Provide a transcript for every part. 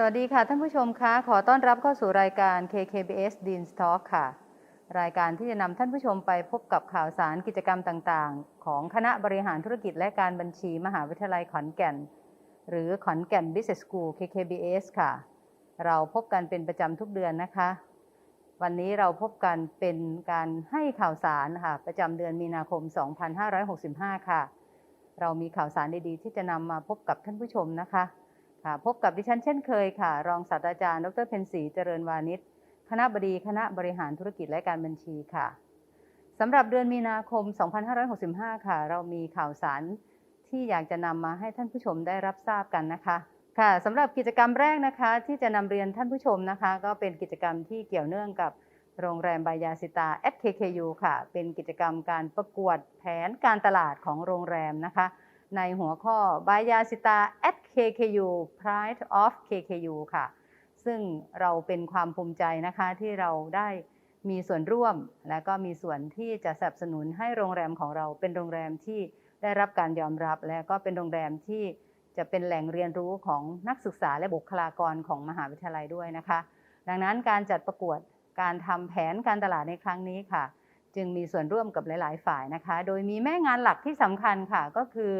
สวัสดีค่ะท่านผู้ชมคะขอต้อนรับเข้าสู่รายการ KKBS Dean Talk ค่ะ รายการที่จะนำท่านผู้ชมไปพบกับข่าวสารกิจกรรมต่างๆ ของคณะบริหารธุรกิจและการบัญชีมหาวิทยาลัยขอนแก่น หรือขอนแก่น Business School KKBS ค่ะ เราพบกันเป็นประจำทุกเดือนนะคะ วันนี้เราพบกันเป็นการให้ข่าวสารค่ะประจำเดือนมีนาคม 2565 ค่ะ เรามีข่าวสารดีๆ ที่จะนำมาพบกับท่านผู้ชมนะคะ ค่ะพบกับดิฉันเช่นเคยค่ะ รองศาสตราจารย์ ดรเพนศรีเจริญวานิชคณะบดีคณะบริหารธุรกิจและการบัญชีค่ะสำหรับเดือนมีนาคม 2565 ค่ะ เรามีข่าวสารที่อยากจะนำมาให้ท่านผู้ชมได้รับทราบกันนะคะ ค่ะสำหรับกิจกรรมแรกนะคะ ที่จะนำเรียนท่านผู้ชมนะคะ ก็เป็นกิจกรรมที่เกี่ยวเนื่องกับโรงแรมบายาสิตา KKU ค่ะ เป็นกิจกรรมการประกวดแผนการตลาดของโรงแรมนะคะ ในหัวข้อบายาสิตา at KKU Pride of KKU ค่ะ ซึ่งเราเป็นความภูมิใจนะคะที่เราได้มีส่วนร่วม และก็มีส่วนที่จะสนับสนุนให้โรงแรมของเราเป็นโรงแรมที่ได้รับการยอมรับ และก็เป็นโรงแรมที่จะเป็นแหล่งเรียนรู้ของนักศึกษาและบุคลากรของมหาวิทยาลัยด้วยนะคะ ดังนั้นการจัดประกวดการทำแผนการตลาดในครั้งนี้ค่ะ จึงมีส่วนร่วมกับหลาย ๆ ฝ่ายนะคะ โดยมีแม่งานหลักที่สำคัญค่ะ ก็คือ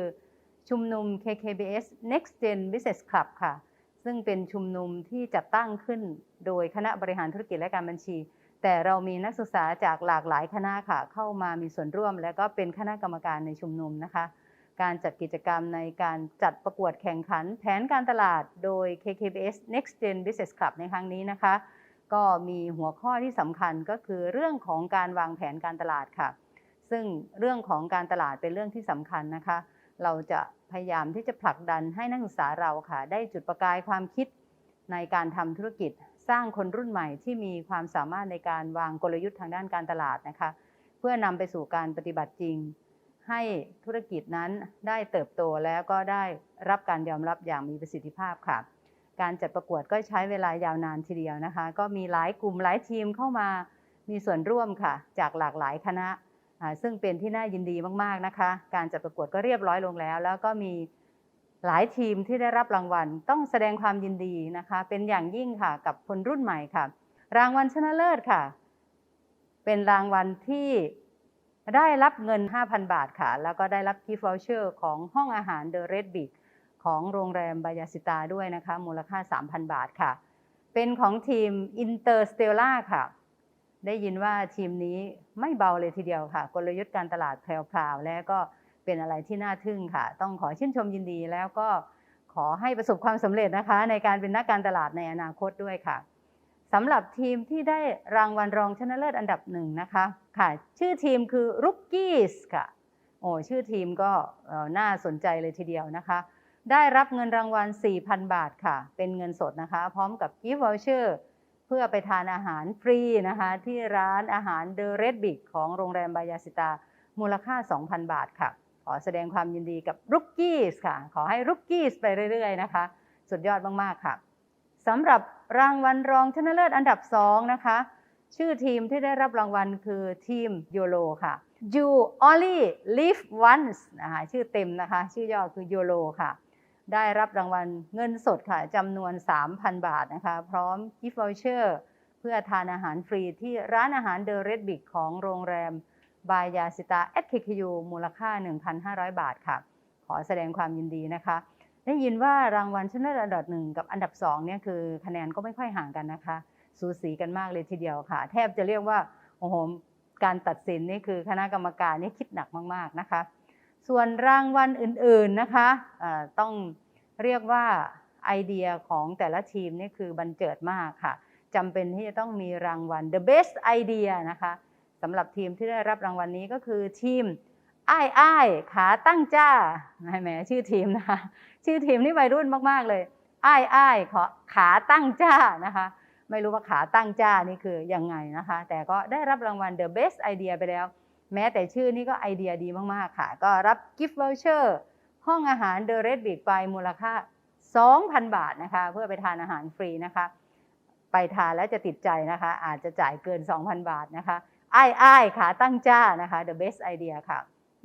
ชุมนุม KKBS Next Gen Business Club ค่ะ ซึ่งเป็นชุมนุมที่จัดตั้งขึ้นโดยคณะบริหารธุรกิจและการบัญชี แต่เรามีนักศึกษาจากหลากหลายคณะค่ะ เข้ามามีส่วนร่วม และก็เป็นคณะกรรมการในชุมนุมนะคะ การจัดกิจกรรมในการจัดประกวดแข่งขันแผนการตลาดโดย KKBS Next Gen Business Club ในครั้งนี้นะคะ ก็มีหัวข้อที่สำคัญก็คือเรื่องของการวางแผนการตลาดค่ะ ซึ่งเรื่องของการตลาดเป็นเรื่องที่สำคัญนะคะ เราจะพยายามที่จะผลักดันให้นักศึกษาเราค่ะ ได้จุดประกายความคิดในการทำธุรกิจ สร้างคนรุ่นใหม่ที่มีความสามารถในการวางกลยุทธ์ทางด้านการตลาดนะคะ เพื่อนำไปสู่การปฏิบัติจริง ให้ธุรกิจนั้นได้เติบโตแล้วก็ได้รับการยอมรับอย่างมีประสิทธิภาพค่ะ การจัดประกวดก็ใช้เวลายาวนานทีเดียวนะคะ ก็มีหลายกลุ่มหลายทีมเข้ามามีส่วนร่วมค่ะ จากหลากหลายคณะ ซึ่งเป็นที่น่ายินดีมากๆนะคะ การจัดประกวดก็เรียบร้อยลงแล้ว แล้วก็มีหลายทีมที่ได้รับรางวัล ต้องแสดงความยินดีนะคะ เป็นอย่างยิ่งค่ะกับคนรุ่นใหม่ค่ะ รางวัลชนะเลิศค่ะ เป็นรางวัลที่ได้รับเงิน 5,000 บาทค่ะ แล้วก็ได้รับกิฟต์วอเชอร์ของห้องอาหารเดอะเรดบิก ของโรงแรมบายาสิตาด้วยนะคะ มูลค่า 3,000 บาทค่ะ เป็นของทีมอินเตอร์สเตลล่าค่ะ ได้ยินว่าทีมนี้ไม่เบาเลยทีเดียวค่ะ กลยุทธ์การตลาดแพรวๆและก็เป็นอะไรที่น่าทึ่งค่ะ ต้องขอชื่นชมยินดีแล้วก็ขอให้ประสบความสำเร็จนะคะ ในการเป็นนักการตลาดในอนาคตด้วยค่ะสำหรับทีมที่ได้รางวัลรองชนะเลิศอันดับหนึ่งนะคะค่ะ ชื่อทีมคือ Rookies ค่ะโอ้ชื่อทีมก็น่าสนใจเลยทีเดียวนะคะ ได้รับเงินรางวัล 4,000 บาทค่ะ เป็นเงินสดนะคะ พร้อมกับ gift voucher เพื่อไปทานอาหารฟรีนะคะ ที่ร้านอาหารเดอะเรดบิกของโรงแรมบายาสิตา มูลค่า 2,000 บาทค่ะ ขอแสดงความยินดีกับรุกกี้สค่ะ ขอให้รุกกี้สไปเรื่อยๆนะคะ สุดยอดมากๆค่ะสำหรับรางวัลรองชนะเลิศอันดับ 2 นะคะ ชื่อทีมที่ได้รับรางวัลคือทีมโยโลค่ะ You Only Live Once นะคะชื่อเต็มนะคะ ชื่อย่อคือโยโลค่ะ ได้รับรางวัลเงินสดค่ะจำนวน 3,000 บาทนะคะ พร้อมกิฟต์วอเชอร์เพื่อทานอาหารฟรีที่ร้านอาหารเดอะเรดบิกของโรงแรมบายาสิตาแอดเคคิมูลค่า 1,500 บาทค่ะ ขอแสดงความยินดีนะคะ ได้ยินว่ารางวัลชนะเลิศอันดับหนึ่งกับอันดับสองเนี่ยคือคะแนนก็ไม่ค่อยห่างกันนะคะ สูสีกันมากเลยทีเดียวค่ะ แทบจะเรียกว่าโอ้โหการตัดสินนี่คือคณะกรรมการนี่คิดหนักมาก ๆ นะคะ ส่วนรางวัลอื่นๆนะคะะต้องเรียกว่าไอเดียของแต่ละทีมนี่คือบันเจิดมากค่ะจำเป็นที่จะต้องมีรางวัล the best idea นะคะสำหรับทีมที่ได้รับรางวัลนี้ก็คือทีมอ้ายอ้ายขาตั้งจ้าแหมชื่อทีมนะคะชื่อทีมนี่วัยรุ่นมากๆเลยอ้ายอ้ายขอขาตั้งจ้านะคะ ไม่รู้ว่าขาตั้งจ้านี่คือยังไงนะคะ แต่ก็ได้รับรางวัล the best idea ไปแล้ว แม้แต่ชื่อนี่ก็ไอเดียดีมาก ๆ ค่ะ ก็รับ gift voucher ห้องอาหาร The Red b i g ไปมูลค่า 2,000 บาทนะคะ เพื่อไปทานอาหารฟรีนะคะ ไปทานแล้วจะติดใจนะคะ อาจจะจ่ายเกิน 2,000 บาทนะคะอ้ายอ้ายขาตั้งจ้านะคะ the best idea ค่ะ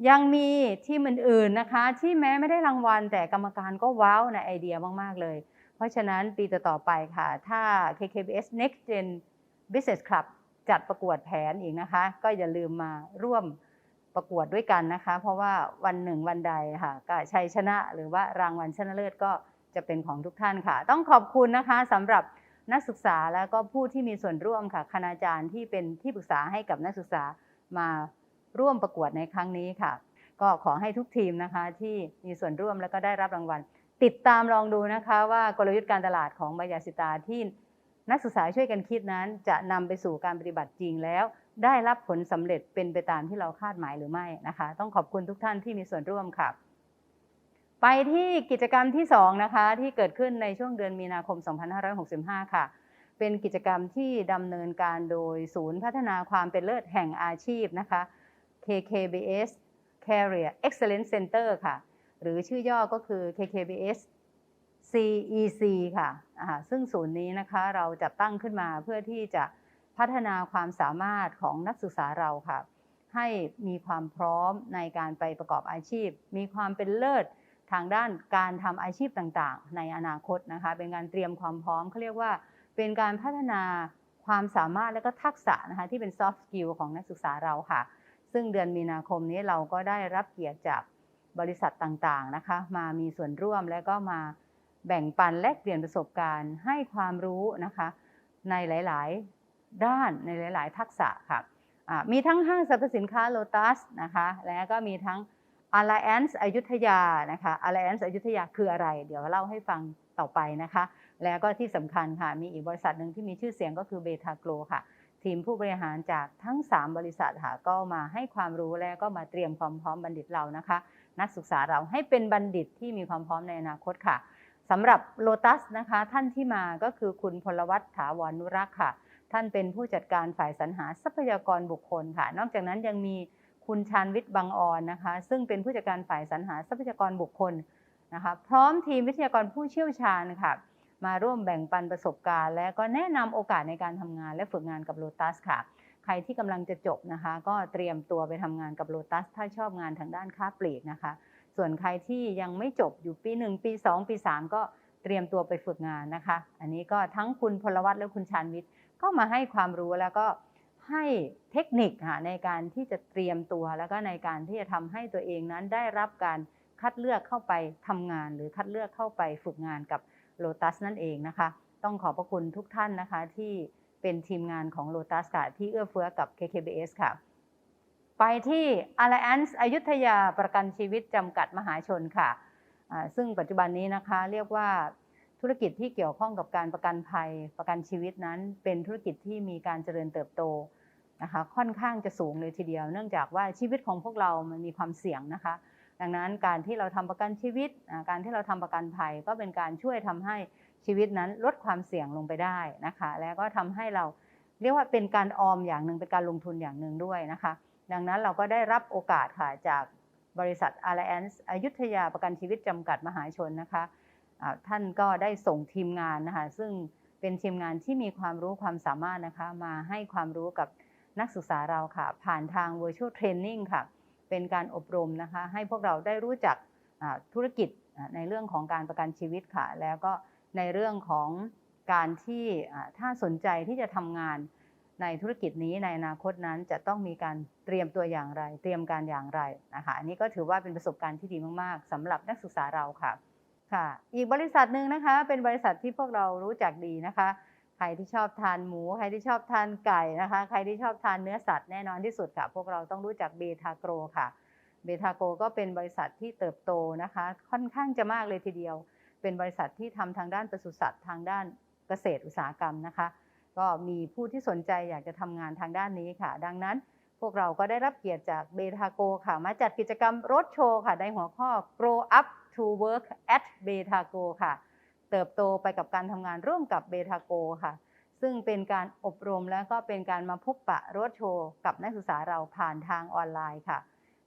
ยังมีที่มันอื่นนะคะ ที่แม้ไม่ได้รางวัล แต่กรรมการก็ว้าวในไอเดียมาก ๆ เลย เพราะฉะนั้นปีต่อๆไปค่ะ ถ้า KKBS Next Gen Business Club จัดประกวดแผนอีกนะคะ ก็อย่าลืมมาร่วมประกวดด้วยกันนะคะ เพราะว่าวันหนึ่งวันใดค่ะก็ชัยชนะหรือว่ารางวัลชนะเลิศก็จะเป็นของทุกท่านค่ะ ต้องขอบคุณนะคะสำหรับนักศึกษาแล้วก็ผู้ที่มีส่วนร่วมค่ะคณาจารย์ที่เป็นที่ปรึกษาให้กับนักศึกษามาร่วมประกวดในครั้งนี้ค่ะ ก็ขอให้ทุกทีมนะคะที่มีส่วนร่วมแล้วก็ได้รับรางวัล ติดตามลองดูนะคะว่ากลยุทธ์การตลาดของบายาสิตาที่ นักศึกษาช่วยกันคิดนั้น จะนำไปสู่การปฏิบัติจริงแล้ว ได้รับผลสำเร็จเป็นไปตามที่เราคาดหมายหรือไม่นะคะ ต้องขอบคุณทุกท่านที่มีส่วนร่วมค่ะ ไปที่กิจกรรมที่2นะคะที่เกิดขึ้นในช่วงเดือนมีนาคม 2565 ค่ะ เป็นกิจกรรมที่ดำเนินการโดยศูนย์พัฒนาความเป็นเลิศแห่งอาชีพนะคะ KKBS Career Excellence Center ค่ะ หรือชื่อย่อก็คือ KKBS CEC ค่ะซึ่งศูนย์นี้นะคะเราจัดตั้งขึ้นมาเพื่อที่จะพัฒนาความสามารถของนักศึกษาเราค่ะ ให้มีความพร้อมในการไปประกอบอาชีพ มีความเป็นเลิศทางด้านการทำอาชีพต่างๆ ในอนาคตนะคะ เป็นการเตรียมความพร้อมเขาเรียกว่า เป็นการพัฒนาความสามารถและก็ทักษะนะคะที่เป็น soft skill ของนักศึกษาเราค่ะ ซึ่งเดือนมีนาคมนี้เราก็ได้รับเกียรติจากบริษัทต่างๆนะคะ มามีส่วนร่วมและก็มา แบ่งปันแลกเปลี่ยนประสบการณ์ ให้ความรู้นะคะในหลาย ๆ ด้านในหลาย ๆ ทักษะค่ะมีทั้งห้างสรรพสินค้าโลตัสนะคะแล้วก็มีทั้ง Alliance อยุธยานะคะ Alliance อยุธยาคืออะไร เดี๋ยวเล่าให้ฟังต่อไปนะคะ แล้วก็ที่สำคัญค่ะ มีอีกบริษัทหนึ่งที่มีชื่อเสียงก็คือเบทาโกลค่ะ ทีมผู้บริหารจากทั้ง 3 บริษัทค่ะก็มาให้ความรู้แล้วก็มาเตรียมความพร้อมบัณฑิตเรานะคะ นักศึกษาเราให้เป็นบัณฑิตที่มีความพร้อมในอนาคตค่ะ สำหรับโลตัสนะคะท่านที่มาก็คือคุณพลวัตถาวรนุรักษ์ค่ะ ท่านเป็นผู้จัดการฝ่ายสรรหาทรัพยากรบุคคลค่ะ นอกจากนั้นยังมีคุณชาญวิทย์บางออนนะคะ ซึ่งเป็นผู้จัดการฝ่ายสรรหาทรัพยากรบุคคลนะคะ พร้อมทีมวิทยากรผู้เชี่ยวชาญค่ะ มาร่วมแบ่งปันประสบการณ์ และก็แนะนำโอกาสในการทำงานและฝึกงานกับโลตัสค่ะ ใครที่กำลังจะจบนะคะ ก็เตรียมตัวไปทำงานกับโลตัสถ้าชอบงานทางด้านค้าปลีกนะคะ ส่วนใครที่ยังไม่จบอยู่ปี 1 ปี 2 ปี 3 ก็เตรียมตัวไปฝึกงานนะคะ อันนี้ก็ทั้งคุณพลวัตและคุณชาญวิทย์ก็มาให้ความรู้แล้วก็ให้เทคนิคค่ะในการที่จะเตรียมตัว แล้วก็ในการที่จะทำให้ตัวเองนั้นได้รับการคัดเลือกเข้าไปทำงาน หรือคัดเลือกเข้าไปฝึกงานกับโลตัสนั่นเองนะคะ ต้องขอบพระคุณทุกท่านนะคะที่เป็นทีมงานของโลตัสค่ะที่เอื้อเฟื้อกับ KKBS ค่ะ ไปที่ Alliance อยุธยาประกันชีวิตจำกัดมหาชนค่ะ ซึ่งปัจจุบันนี้นะคะเรียกว่าธุรกิจที่เกี่ยวข้องกับการประกันภัยประกันชีวิตนั้น เป็นธุรกิจที่มีการเจริญเติบโตนะคะค่อนข้างจะสูงเลยทีเดียว เนื่องจากว่าชีวิตของพวกเรามันมีความเสี่ยงนะคะ ดังนั้นการที่เราทำประกันชีวิต การที่เราทำประกันภัยก็เป็นการช่วยทำให้ชีวิตนั้นลดความเสี่ยงลงไปได้นะคะ แล้วก็ทำให้เราเรียกว่าเป็นการออมอย่างหนึ่งเป็นการลงทุนอย่างหนึ่งด้วยนะคะ ดังนั้นเราก็ได้รับโอกาสค่ะจากบริษัท Alliance อยุธยาประกันชีวิตจำกัดมหาชนนะคะท่านก็ได้ส่งทีมงานนะคะซึ่งเป็นทีมงานที่มีความรู้ความสามารถนะคะมาให้ความรู้กับนักศึกษาเราค่ะ ผ่านทาง virtual training ค่ะ เป็นการอบรมนะคะ ให้พวกเราได้รู้จักธุรกิจในเรื่องของการประกันชีวิตค่ะ แล้วก็ในเรื่องของการที่ถ้าสนใจที่จะทำงาน ในธุรกิจนี้ในอนาคตนั้นจะต้องมีการเตรียมตัวอย่างไร เตรียมการอย่างไรนะคะอันนี้ก็ถือว่าเป็นประสบการณ์ที่ดีมากๆสำหรับนักศึกษาเราค่ะค่ะ อีกบริษัทหนึ่งนะคะ เป็นบริษัทที่พวกเรารู้จักดีนะคะ ใครที่ชอบทานหมู ใครที่ชอบทานไก่นะคะ ใครที่ชอบทานเนื้อสัตว์แน่นอนที่สุดค่ะ พวกเราต้องรู้จักเบทาโกรค่ะเบทาโกก็เป็นบริษัทที่เติบโตนะคะ ค่อนข้างจะมากเลยทีเดียว เป็นบริษัทที่ทำทางด้านปศุสัตว์ทางด้านเกษตรอุตสาหกรรมนะคะ ก็มีผู้ที่สนใจอยากจะทำงานทางด้านนี้ค่ะ ดังนั้นพวกเราก็ได้รับเกียรติจากเบทาโกค่ะ มาจัดกิจกรรมรถโชว์ค่ะ ในหัวข้อ Grow Up to Work at Betago ค่ะ เติบโตไปกับการทำงานร่วมกับเบทาโกค่ะ ซึ่งเป็นการอบรมและก็เป็นการมาพบปะรถโชว์กับนักศึกษาเราผ่านทางออนไลน์ค่ะ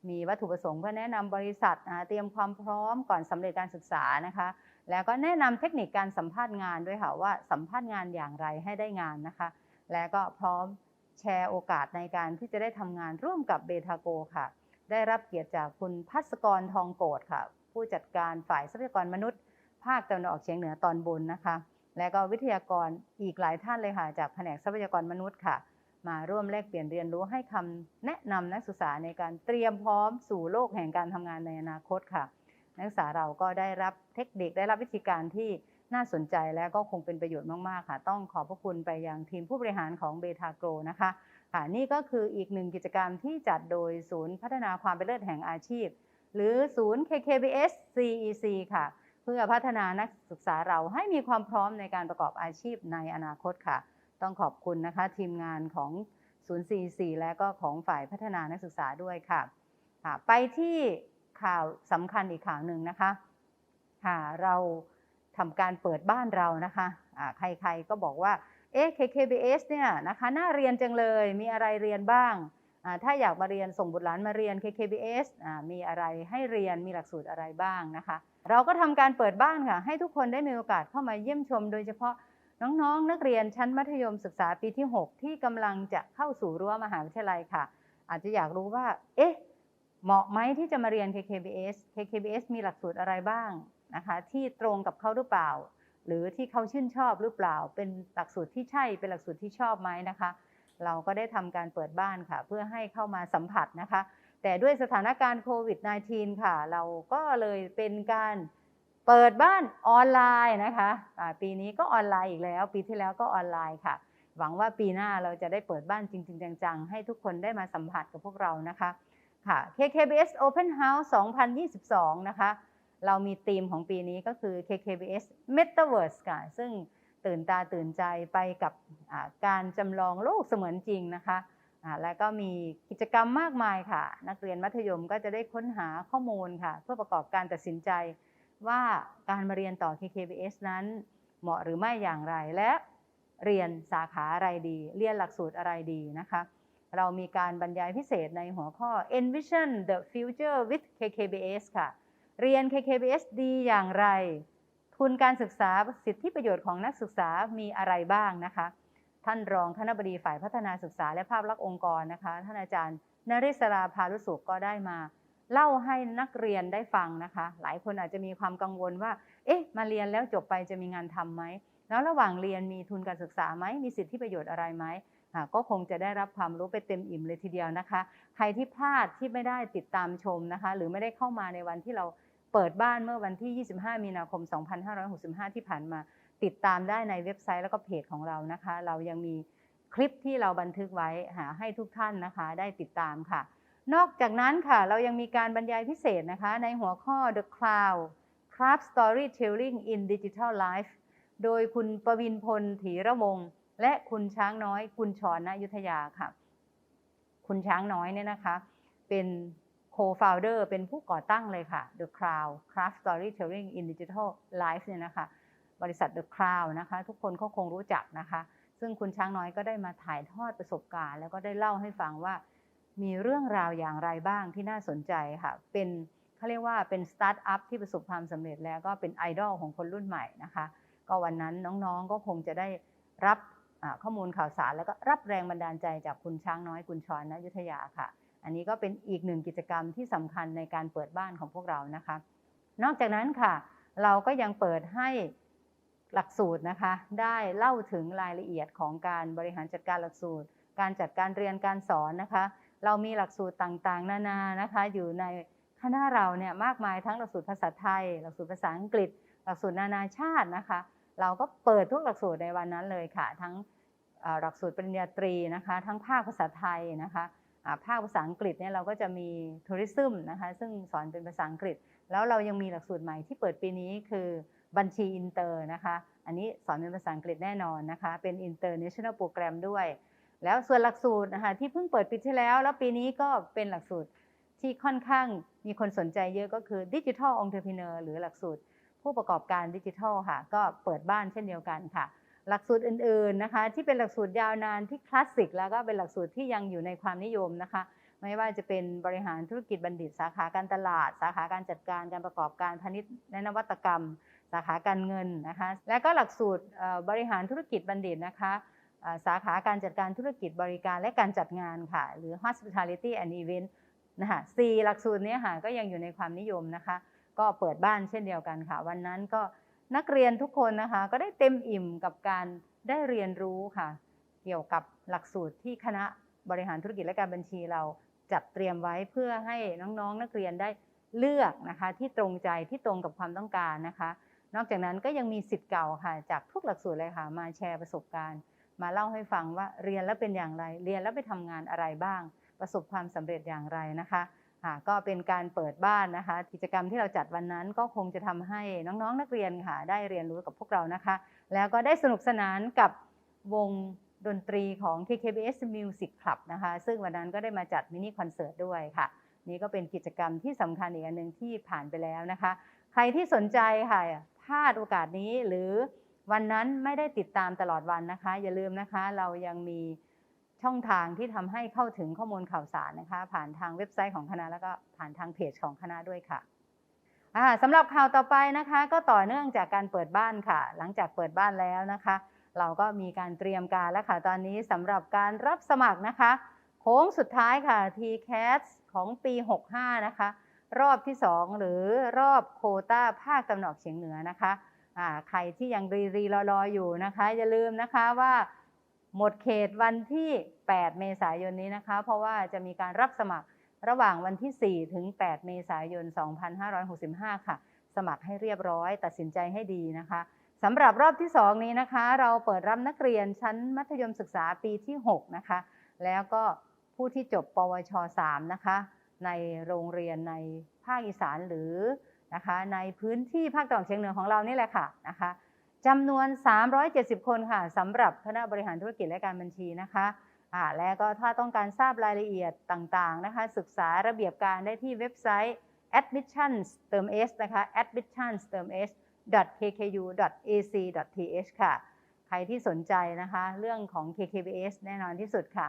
มีวัตถุประสงค์เพื่อแนะนำบริษัทเตรียมความพร้อมก่อนสำเร็จการศึกษานะคะ แล้วก็แนะนำเทคนิคการสัมภาษณ์งานด้วยค่ะว่าสัมภาษณ์งานอย่างไรให้ได้งานนะคะ และก็พร้อมแชร์โอกาสในการที่จะได้ทำงานร่วมกับเบทาโกค่ะ ได้รับเกียรติจากคุณพัศกรทองโกดค่ะ ผู้จัดการฝ่ายทรัพยากรมนุษย์ ภาคตะวันออกเฉียงเหนือตอนบนนะคะ และก็วิทยากรอีกหลายท่านเลยค่ะ จากแผนกทรัพยากรมนุษย์ค่ะ มาร่วมแลกเปลี่ยนเรียนรู้ให้คำแนะนำนักศึกษาในการเตรียมพร้อมสู่โลกแห่งการทำงานในอนาคตค่ะ นักศึกษาเราก็ได้รับเทคนิคได้รับวิธีการที่น่าสนใจและก็คงเป็นประโยชน์มาก ๆ ค่ะ ต้องขอบพระคุณไปยังทีมผู้บริหารของเบทาโกรนะคะค่ะนี่ก็คืออีกหนึ่งกิจกรรมที่จัดโดยศูนย์พัฒนาความเป็นเลิศแห่งอาชีพ หรือศูนย์ KKBS CEC ค่ะ เพื่อพัฒนานักศึกษาเราให้มีความพร้อมในการประกอบอาชีพในอนาคตค่ะ ต้องขอบคุณนะคะ ทีมงานของศูนย์ CEC และก็ของฝ่ายพัฒนานักศึกษาด้วยค่ะค่ะไปที่ ข่าวสำคัญอีกข่าวหนึ่งนะคะค่ะเราทำการเปิดบ้านเรานะคะอ่าใครๆก็บอกว่าเอ๊ะ KKBS เนี่ยนะคะน่าเรียนจังเลยมีอะไรเรียนบ้าง ถ้าอยากมาเรียนส่งบุตรหลานมาเรียน KKBS อ่ามีอะไรให้เรียนมีหลักสูตรอะไรบ้างนะคะ เราก็ทำการเปิดบ้านค่ะ ให้ทุกคนได้มีโอกาสเข้ามาเยี่ยมชม โดยเฉพาะน้องๆนักเรียนชั้นมัธยมศึกษาปีที่ 6 ที่กำลังจะเข้าสู่รั้วมหาวิทยาลัยค่ะ อาจจะอยากรู้ว่า เอ๊ะ เหมาะไหมที่จะมาเรียน KKBS KKBS มีหลักสูตรอะไรบ้างนะคะที่ตรงกับเขาหรือเปล่า หรือที่เขาชื่นชอบหรือเปล่า เป็นหลักสูตรที่ใช่เป็นหลักสูตรที่ชอบไหมนะคะ เราก็ได้ทำการเปิดบ้านค่ะ เพื่อให้เข้ามาสัมผัสนะคะ แต่ด้วยสถานการณ์โควิด -19 ค่ะ เราก็เลยเป็นการเปิดบ้านออนไลน์นะคะะปีนี้ก็ออนไลน์อีกแล้ว ปีที่แล้วก็ออนไลน์ค่ะ หวังว่าปีหน้าเราจะได้เปิดบ้านจริง ๆ จังๆ ให้ทุกคนได้มาสัมผัสกับพวกเรานะคะ ค่ะ KKBS Open House 2022 นะคะ เรามีธีมของปีนี้ก็คือ KKBS Metaverse ค่ะ ซึ่งตื่นตาตื่นใจไปกับการจำลองโลกเสมือนจริงนะคะและก็มีกิจกรรมมากมายค่ะ นักเรียนมัธยมก็จะได้ค้นหาข้อมูลค่ะ เพื่อประกอบการตัดสินใจว่าการมาเรียนต่อ KKBS นั้น เหมาะหรือไม่อย่างไรและเรียนสาขาอะไรดี เรียนหลักสูตรอะไรดีนะคะ เรามีการบรรยายพิเศษในหัวข้อ Envision the Future with KKBS ค่ะ เรียน KKBS ดีอย่างไร ทุนการศึกษาสิทธิประโยชน์ของนักศึกษามีอะไรบ้างนะคะ ท่านรองคณบดีฝ่ายพัฒนาศึกษาและภาพลักษณ์องค์กรนะคะ ท่านอาจารย์นริศราภารุสุขก็ได้มาเล่าให้นักเรียนได้ฟังนะคะ หลายคนอาจจะมีความกังวลว่า เอ๊ะ มาเรียนแล้วจบไปจะมีงานทำไหม แล้วระหว่างเรียนมีทุนการศึกษาไหม มีสิทธิประโยชน์อะไรไหม ก็คงจะได้รับความรู้ไปเต็มอิ่มเลยทีเดียวนะคะ ใครที่พลาดที่ไม่ได้ติดตามชมนะคะ หรือไม่ได้เข้ามาในวันที่เราเปิดบ้านเมื่อวันที่ 25 มีนาคม 2565 ที่ผ่านมาติดตามได้ในเว็บไซต์แล้วก็เพจของเรานะคะ เรายังมีคลิปที่เราบันทึกไว้หาให้ทุกท่านนะคะได้ติดตามค่ะ นอกจากนั้นค่ะ เรายังมีการบรรยายพิเศษนะคะ ในหัวข้อ The Cloud Craft Storytelling in Digital Life โดยคุณประวินพลถีระวงศ์ และคุณช้างน้อยกุลชรณยุทธยาค่ะ คุณช้างน้อยเนี่ยนะคะ เป็น co-founder เป็นผู้ก่อตั้งเลยค่ะ The Cloud Craft Storytelling in Digital Life เนี่ยนะคะ บริษัท The Cloud นะคะ ทุกคนก็คงรู้จักนะคะ ซึ่งคุณช้างน้อยก็ได้มาถ่ายทอดประสบการณ์ แล้วก็ได้เล่าให้ฟังว่า มีเรื่องราวอย่างไรบ้างที่น่าสนใจค่ะ เป็นเขาเรียกว่าเป็นสตาร์ทอัพที่ประสบความสำเร็จแล้วก็เป็นไอดอลของคนรุ่นใหม่นะคะ ก็วันนั้นน้องๆก็คงจะได้รับ ข้อมูลข่าวสารแล้วก็รับแรงบันดาลใจจากคุณช้างน้อยคุณชรณยุทธยาค่ะ อันนี้ก็เป็นอีกหนึ่งกิจกรรมที่สำคัญในการเปิดบ้านของพวกเรานะคะ นอกจากนั้นค่ะ เราก็ยังเปิดให้หลักสูตรนะคะ ได้เล่าถึงรายละเอียดของการบริหารจัดการหลักสูตร การจัดการเรียนการสอนนะคะ เรามีหลักสูตรต่างๆ นานานะคะ อยู่ในคณะเราเนี่ยมากมายทั้งหลักสูตรภาษาไทย หลักสูตรภาษาอังกฤษ หลักสูตรนานาชาตินะคะ เราก็เปิดทุกหลักสูตรในวันนั้นเลยค่ะ ทั้งหลักสูตรปริญญาตรีนะคะ ทั้งภาคภาษาไทยนะคะภาคภาษาอังกฤษเนี่ยเราก็จะมีทัวริซึมนะคะซึ่งสอนเป็นภาษาอังกฤษ แล้วเรายังมีหลักสูตรใหม่ที่เปิดปีนี้คือบัญชีอินเตอร์นะคะ อันนี้สอนเป็นภาษาอังกฤษแน่นอนนะคะ เป็น international program ด้วย แล้วส่วนหลักสูตรนะคะที่เพิ่งเปิดปีที่แล้ว แล้วปีนี้ก็เป็นหลักสูตรที่ค่อนข้างมีคนสนใจเยอะก็คือ Digital Entrepreneur หรือหลักสูตร ผู้ประกอบการดิจิทัลค่ะ ก็เปิดบ้านเช่นเดียวกันค่ะ หลักสูตรอื่นๆนะคะที่เป็นหลักสูตรยาวนานที่คลาสสิกแล้วก็เป็นหลักสูตรที่ยังอยู่ในความนิยมนะคะ ไม่ว่าจะเป็นบริหารธุรกิจบัณฑิต สาขาการตลาด สาขาการจัดการการประกอบการพาณิชย์และนวัตกรรม สาขาการเงินนะคะและก็หลักสูตรบริหารธุรกิจบัณฑิตนะคะสาขาการจัดการธุรกิจบริการและการจัดงานค่ะ หรือ hospitality and event นะคะสี่หลักสูตรนี้ค่ะก็ยังอยู่ในความนิยมนะคะ ก็เปิดบ้านเช่นเดียวกันค่ะ วันนั้นก็นักเรียนทุกคนนะคะ ก็ได้เต็มอิ่มกับการได้เรียนรู้ค่ะ เกี่ยวกับหลักสูตรที่คณะบริหารธุรกิจและการบัญชีเราจัดเตรียมไว้เพื่อให้น้องๆ นักเรียนได้เลือกนะคะที่ตรงใจที่ตรงกับความต้องการนะคะ นอกจากนั้นก็ยังมีสิทธิ์เก่าค่ะ จากทุกหลักสูตรเลยค่ะ มาแชร์ประสบการณ์ มาเล่าให้ฟังว่าเรียนแล้วเป็นอย่างไร เรียนแล้วไปทำงานอะไรบ้าง ประสบความสำเร็จอย่างไรนะคะ ค่ะก็เป็นการเปิดบ้านนะคะ กิจกรรมที่เราจัดวันนั้นก็คงจะทำให้น้องๆ นักเรียนค่ะ ได้เรียนรู้กับพวกเรานะคะ แล้วก็ได้สนุกสนานกับวงดนตรีของ KKBS Music Club นะคะ ซึ่งวันนั้นก็ได้มาจัดมินิคอนเสิร์ตด้วยค่ะ นี่ก็เป็นกิจกรรมที่สำคัญอีกอันหนึ่งที่ผ่านไปแล้วนะคะ ใครที่สนใจค่ะพลาดโอกาสนี้หรือวันนั้นไม่ได้ติดตามตลอดวันนะคะ อย่าลืมนะคะ เรายังมี ช่องทางที่ทำให้เข้าถึงข้อมูลข่าวสารนะคะ ผ่านทางเว็บไซต์ของคณะแล้วก็ผ่านทางเพจของคณะด้วยค่ะอ่าสำหรับข่าวต่อไปนะคะ ก็ต่อเนื่องจากการเปิดบ้านค่ะ หลังจากเปิดบ้านแล้วนะคะ เราก็มีการเตรียมการแล้วค่ะตอนนี้สำหรับการรับสมัครนะคะ โค้งสุดท้ายค่ะ TCAS ของปี 65 นะคะ รอบที่ 2 หรือรอบโคต้าภาคตะวันออกเฉียงเหนือนะคะใครที่ยังรีรีรอรออยู่นะคะ อย่าลืมนะคะว่า หมดเขตวันที่ 8 เมษายนนี้นะคะ เพราะว่าจะมีการรับสมัครระหว่างวันที่ 4 ถึง 8 เมษายน 2565 ค่ะ สมัครให้เรียบร้อยตัดสินใจให้ดีนะคะสำหรับรอบที่ 2 นี้นะคะ เราเปิดรับนักเรียนชั้นมัธยมศึกษาปีที่ 6 นะคะ แล้วก็ผู้ที่จบปวช 3 นะคะ ในโรงเรียนในภาคอีสานหรือนะคะ ในพื้นที่ภาคตะวันออกเฉียงเหนือของเรานี่แหละค่ะนะคะ จำนวน 370 คนค่ะสำหรับคณะบริหารธุรกิจและการบัญชีนะคะอ่าและก็ถ้าต้องการทราบรายละเอียดต่างๆนะคะ ศึกษาระเบียบการได้ที่เว็บไซต์ admissions เติม s นะคะ admissions เติม s kku.ac.th ค่ะ ใครที่สนใจนะคะ เรื่องของ KKBS แน่นอนที่สุดค่ะ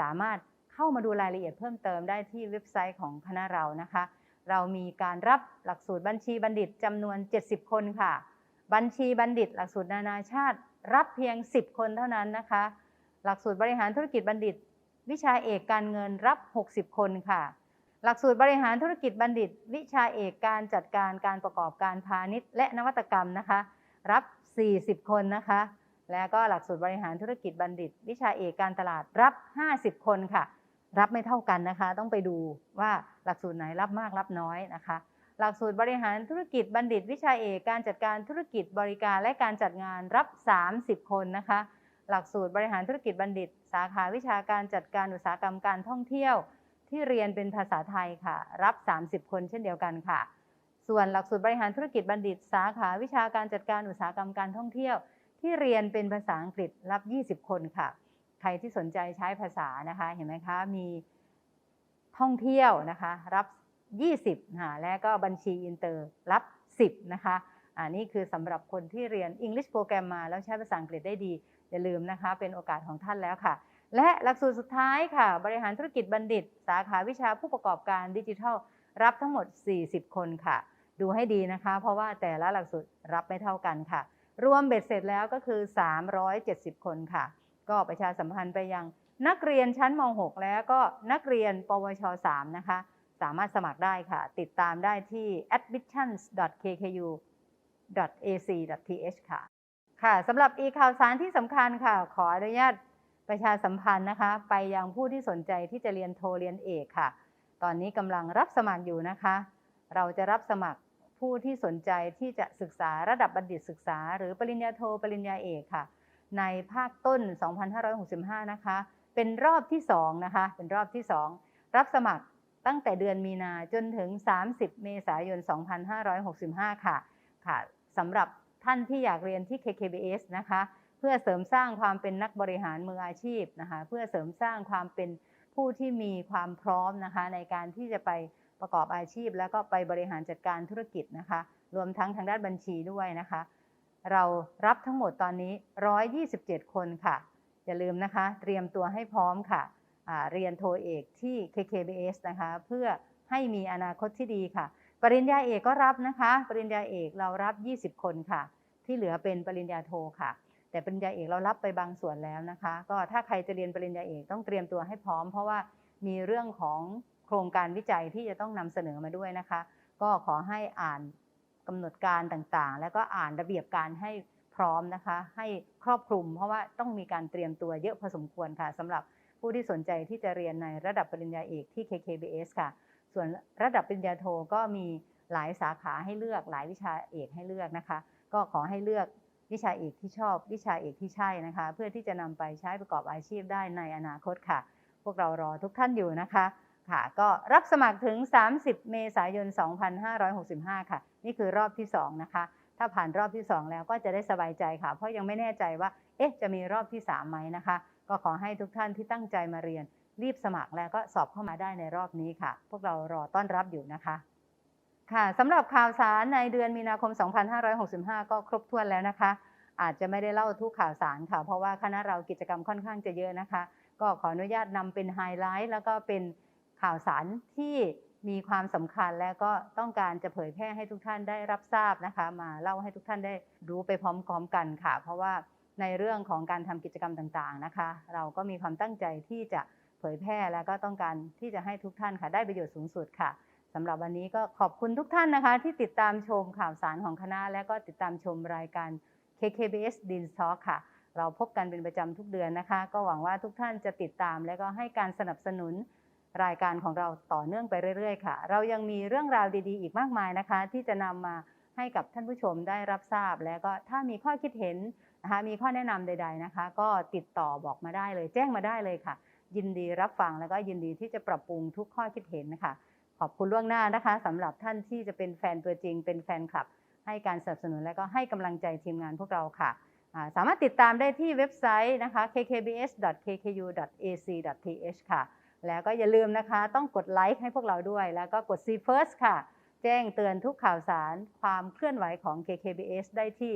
สามารถเข้ามาดูรายละเอียดเพิ่มเติมได้ที่เว็บไซต์ของคณะเรานะคะ เรามีการรับหลักสูตรบัญชีบัณฑิตจำนวน 70 คนค่ะ บัญชีบัณฑิต หลักสูตรนานาชาติ รับเพียง 10 คนเท่านั้นนะคะ หลักสูตรบริหารธุรกิจบัณฑิต วิชาเอกการเงินรับ 60 คนค่ะ หลักสูตรบริหารธุรกิจบัณฑิต วิชาเอกการจัดการการประกอบการพาณิชย์ และนวัตกรรมนะคะ รับ 40 คนนะคะ แล้วก็หลักสูตรบริหารธุรกิจบัณฑิต วิชาเอกการตลาดรับ 50 คนค่ะ รับไม่เท่ากันนะคะ ต้องไปดูว่าหลักสูตรไหนรับมากรับน้อยนะคะ หลักสูตรบริหารธุรกิจบัณฑิตวิชาเอกการจัดการธุรกิจบริการและการจัดงานรับ 30 คนนะคะ หลักสูตรบริหารธุรกิจบัณฑิต สาขาวิชาการจัดการอุตสาหกรรมการท่องเที่ยว ที่เรียนเป็นภาษาไทยค่ะ รับ 30 คนเช่นเดียวกันค่ะ ส่วนหลักสูตรบริหารธุรกิจบัณฑิต สาขาวิชาการจัดการอุตสาหกรรมการท่องเที่ยว ที่เรียนเป็นภาษาอังกฤษรับ 20 คนค่ะ ใครที่สนใจใช้ภาษานะคะ เห็นไหมคะ มีท่องเที่ยวนะคะ รับ 20ค่ะและก็บัญชีอินเตอร์รับ 10 นะคะอ่านี่คือสำหรับคนที่เรียน English โปรแกรมมาแล้วใช้ภาษาอังกฤษได้ดี อย่าลืมนะคะ เป็นโอกาสของท่านแล้วค่ะ และหลักสูตรสุดท้ายค่ะ บริหารธุรกิจบัณฑิต สาขาวิชาผู้ประกอบการดิจิทัล รับทั้งหมด 40 คนค่ะ ดูให้ดีนะคะ เพราะว่าแต่ละหลักสูตรรับไม่เท่ากันค่ะ รวมเบ็ดเสร็จแล้วก็คือ 370 คนค่ะ ก็ประชาสัมพันธ์ไปยังนักเรียนชั้นม .6 แล้วก็นักเรียน ปวช 3 นะคะ สามารถสมัครได้ค่ะ ติดตามได้ที่ admissions.kku.ac.th ค่ะ ค่ะสำหรับอีข่าวสารที่สำคัญค่ะ ขออนุญาตประชาสัมพันธ์นะคะ ไปยังผู้ที่สนใจที่จะเรียนโทเรียนเอกค่ะ ตอนนี้กำลังรับสมัครอยู่นะคะ เราจะรับสมัครผู้ที่สนใจที่จะศึกษาระดับบัณฑิตศึกษา หรือปริญญาโทปริญญาเอกค่ะ ในภาคต้น 2565 นะคะ เป็นรอบที่2นะคะ เป็นรอบที่ 2 รับสมัคร ตั้งแต่เดือนมีนาจนถึง 30 เมษายน 2565 ค่ะค่ะสำหรับท่านที่อยากเรียนที่ KKBS นะคะ เพื่อเสริมสร้างความเป็นนักบริหารมืออาชีพนะคะ เพื่อเสริมสร้างความเป็นผู้ที่มีความพร้อมนะคะ ในการที่จะไปประกอบอาชีพ แล้วก็ไปบริหารจัดการธุรกิจนะคะ รวมทั้งทางด้านบัญชีด้วยนะคะ เรารับทั้งหมดตอนนี้ 127 คนค่ะ อย่าลืมนะคะ เตรียมตัวให้พร้อมค่ะ เรียนโทเอกที่ KKBS นะคะเพื่อให้มีอนาคตที่ดีค่ะ ปริญญาเอกก็รับนะคะ ปริญญาเอกเรารับ 20 คนค่ะ ที่เหลือเป็นปริญญาโทค่ะ แต่ปริญญาเอกเรารับไปบางส่วนแล้วนะคะ ก็ถ้าใครจะเรียนปริญญาเอกต้องเตรียมตัวให้พร้อม เพราะว่ามีเรื่องของโครงการวิจัยที่จะต้องนำเสนอมาด้วยนะคะ ก็ขอให้อ่านกำหนดการต่างๆ แล้วก็อ่านระเบียบการให้พร้อมนะคะ ให้ครอบคลุม เพราะว่าต้องมีการเตรียมตัวเยอะพอสมควรค่ะสำหรับ ผู้ที่สนใจที่จะเรียนในระดับปริญญาเอกที่ KKBS ค่ะ ส่วนระดับปริญญาโทก็มีหลายสาขาให้เลือกหลายวิชาเอกให้เลือกนะคะ ก็ขอให้เลือกวิชาเอกที่ชอบ วิชาเอกที่ใช่นะคะ เพื่อที่จะนำไปใช้ประกอบอาชีพได้ในอนาคตค่ะ พวกเรารอทุกท่านอยู่นะคะค่ะ ก็รับสมัครถึง 30 เมษายน 2565 ค่ะ นี่คือรอบที่ 2 นะคะ ถ้าผ่านรอบที่ 2 แล้วก็จะได้สบายใจค่ะ เพราะยังไม่แน่ใจว่า เอ๊ะ จะมีรอบที่ 3 ไหมนะคะ ก็ขอให้ทุกท่านที่ตั้งใจมาเรียน รีบสมัครแล้วก็สอบเข้ามาได้ในรอบนี้ค่ะ พวกเรารอต้อนรับอยู่นะคะ ค่ะสำหรับข่าวสารในเดือนมีนาคม 2565 ก็ครบถ้วนแล้วนะคะ อาจจะไม่ได้เล่าทุกข่าวสารค่ะ เพราะว่าคณะเรากิจกรรมค่อนข้างจะเยอะนะคะ ก็ขออนุญาตนำเป็นไฮไลท์แล้วก็เป็นข่าวสารที่มีความสำคัญและก็ต้องการจะเผยแพร่ให้ทุกท่านได้รับทราบนะคะ มาเล่าให้ทุกท่านได้รู้ไปพร้อมๆกันค่ะ เพราะว่า ในเรื่องของการทำกิจกรรมต่างๆนะคะ เราก็มีความตั้งใจที่จะเผยแพร่และก็ต้องการที่จะให้ทุกท่านค่ะได้ประโยชน์สูงสุดค่ะสำหรับวันนี้ก็ขอบคุณทุกท่านนะคะ ที่ติดตามชมข่าวสารของคณะ และก็ติดตามชมรายการ KKBS d i n Talk ค่ะ เราพบกันเป็นประจำทุกเดือนนะคะ ก็หวังว่าทุกท่านจะติดตาม และก็ให้การสนับสนุนรายการของเราต่อเนื่องไปเรื่อยๆ ค่ะ เรายังมีเรื่องราวดีๆ อีกมากมายนะคะ ที่จะนำมาให้กับท่านผู้ชมได้รับทราบ และก็ถ้ามีข้อคิดเห็น นะคะมีข้อแนะนำใด ๆนะคะ ก็ติดต่อบอกมาได้เลย แจ้งมาได้เลยค่ะ ยินดีรับฟังแล้วก็ยินดีที่จะปรับปรุงทุกข้อคิดเห็นนะคะขอบคุณล่วงหน้านะคะสำหรับท่านที่จะเป็นแฟนตัวจริง เป็นแฟนคลับ ให้การสนับสนุนและก็ให้กำลังใจทีมงานพวกเราค่ะสามารถติดตามได้ที่เว็บไซต์นะคะ kkbs.kku.ac.th ค่ะ แล้วก็อย่าลืมนะคะ ต้องกดไลค์ให้พวกเราด้วย แล้วก็กด See First ค่ะ แจ้งเตือนทุกข่าวสารความเคลื่อนไหวของ KKBS ได้ที่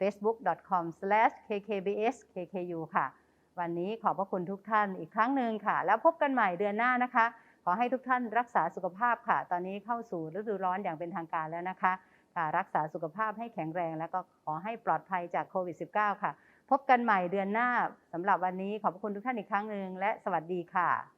facebook.com/kkbskku ค่ะ วันนี้ขอบพระคุณทุกท่านอีกครั้งหนึ่งค่ะ แล้วพบกันใหม่เดือนหน้านะคะ ขอให้ทุกท่านรักษาสุขภาพค่ะ ตอนนี้เข้าสู่ฤดูร้อนอย่างเป็นทางการแล้วนะคะค่ะรักษาสุขภาพให้แข็งแรง แล้วก็ขอให้ปลอดภัยจากโควิด -19 ค่ะ พบกันใหม่เดือนหน้าสำหรับวันนี้ขอบพระคุณทุกท่านอีกครั้งหนึ่งและสวัสดีค่ะ